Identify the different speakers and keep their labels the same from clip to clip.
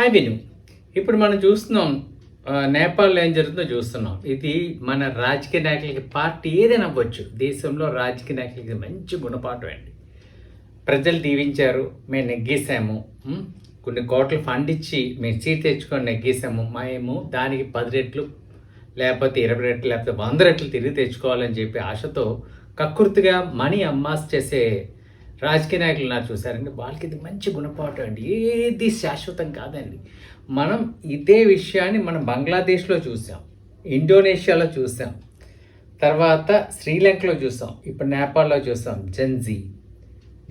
Speaker 1: Hi విను ఇప్పుడు మనం చూస్తున్నాం నేపాల్లో ఏం జరుగుతుందో చూస్తున్నాం. ఇది మన రాజకీయ నాయకులకి పార్టీ ఏదైనా అవ్వచ్చు. దేశంలో రాజకీయ నాయకులకి మంచి గుణపాఠం అండి. ప్రజలు దీవించారు మేము నెగ్గేసాము కొన్ని కోట్లు ఫండ్ ఇచ్చి మేము సీట్ తెచ్చుకొని నెగ్గేసాము మేము దానికి పది రెట్లు లేకపోతే ఇరవై రెట్లు లేకపోతే వంద రెట్లు తిరిగి తెచ్చుకోవాలని చెప్పి ఆశతో కక్కుర్తిగా మనీ అమ్మాస్ చేసే రాజకీయ నాయకులు ఉన్నారు చూసారండి వాళ్ళకి ఇది మంచి గుణపాఠం అండి. ఏది శాశ్వతం కాదండి. మనం ఇదే విషయాన్ని మనం బంగ్లాదేశ్లో చూసాం ఇండోనేషియాలో చూసాం తర్వాత శ్రీలంకలో చూసాం ఇప్పుడు నేపాల్లో చూసాం జెన్జీ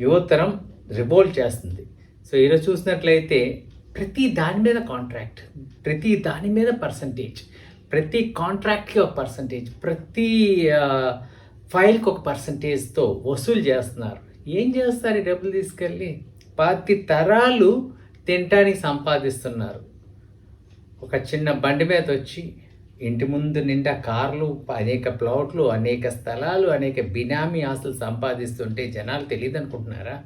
Speaker 1: యువతరం రివోల్ట్ చేస్తుంది. సో ఈరోజు చూసినట్లయితే ప్రతి దాని మీద కాంట్రాక్ట్ ప్రతి దాని మీద పర్సంటేజ్ ప్రతి కాంట్రాక్ట్కి ఒక పర్సంటేజ్ ప్రతి ఫైల్కి ఒక పర్సంటేజ్తో వసూలు చేస్తున్నారు. ఏం చేస్తారు డబ్బులు తీసుకెళ్ళి? పది తరాలు తినటానికి సంపాదిస్తున్నారు. ఒక చిన్న బండి మీద వచ్చి ఇంటి ముందు నిండా కార్లు అనేక ప్లాట్లు అనేక స్థలాలు అనేక బినామీ ఆస్తులు సంపాదిస్తుంటే జనాలు తెలియదు అనుకుంటున్నారా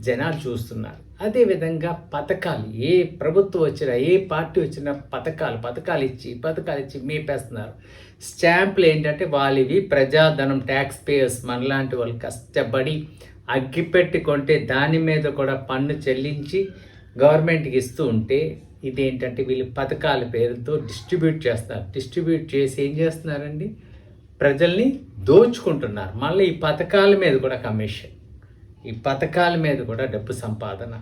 Speaker 1: జనాలు చూస్తున్నారు. అదేవిధంగా పథకాలు ఏ ప్రభుత్వం వచ్చినా ఏ పార్టీ వచ్చినా పథకాలు పథకాలు ఇచ్చి పథకాలు ఇచ్చి మేపేస్తున్నారు. స్టాంపులు ఏంటంటే వాళ్ళవి ప్రజాధనం ట్యాక్స్ పేయర్స్ మనలాంటి వాళ్ళు కష్టపడి అగ్గిపెట్టి కొంటే దాని మీద కూడా పన్ను చెల్లించి గవర్నమెంట్కి ఇస్తూ ఉంటే ఇదేంటంటే వీళ్ళు పథకాల పేరుతో డిస్ట్రిబ్యూట్ చేస్తారు. డిస్ట్రిబ్యూట్ చేసి ఏం చేస్తున్నారండి? ప్రజల్ని దోచుకుంటున్నారు. మళ్ళీ ఈ పథకాల మీద కూడా కమిషన్. ఈ పథకాల మీద కూడా డబ్బు సంపాదన.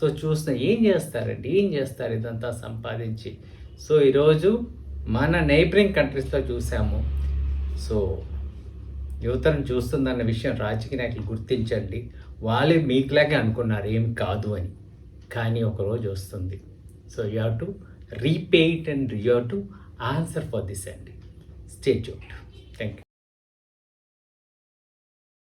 Speaker 1: సో చూసిన ఏం చేస్తారండి? ఏం చేస్తారు ఇదంతా సంపాదించి? సో ఈరోజు మన నైబరింగ్ కంట్రీస్లో చూసాము. సో యువతను చూస్తుందన్న విషయం రాజకీయ నాయకులు గుర్తించండి. వాళ్ళే మీకులాగే అనుకున్నారు ఏం కాదు అని. కానీ ఒకరోజు వస్తుంది. So you have to repeat and you have to answer for this అండి స్టే చూడ్ థ్యాంక్ యూ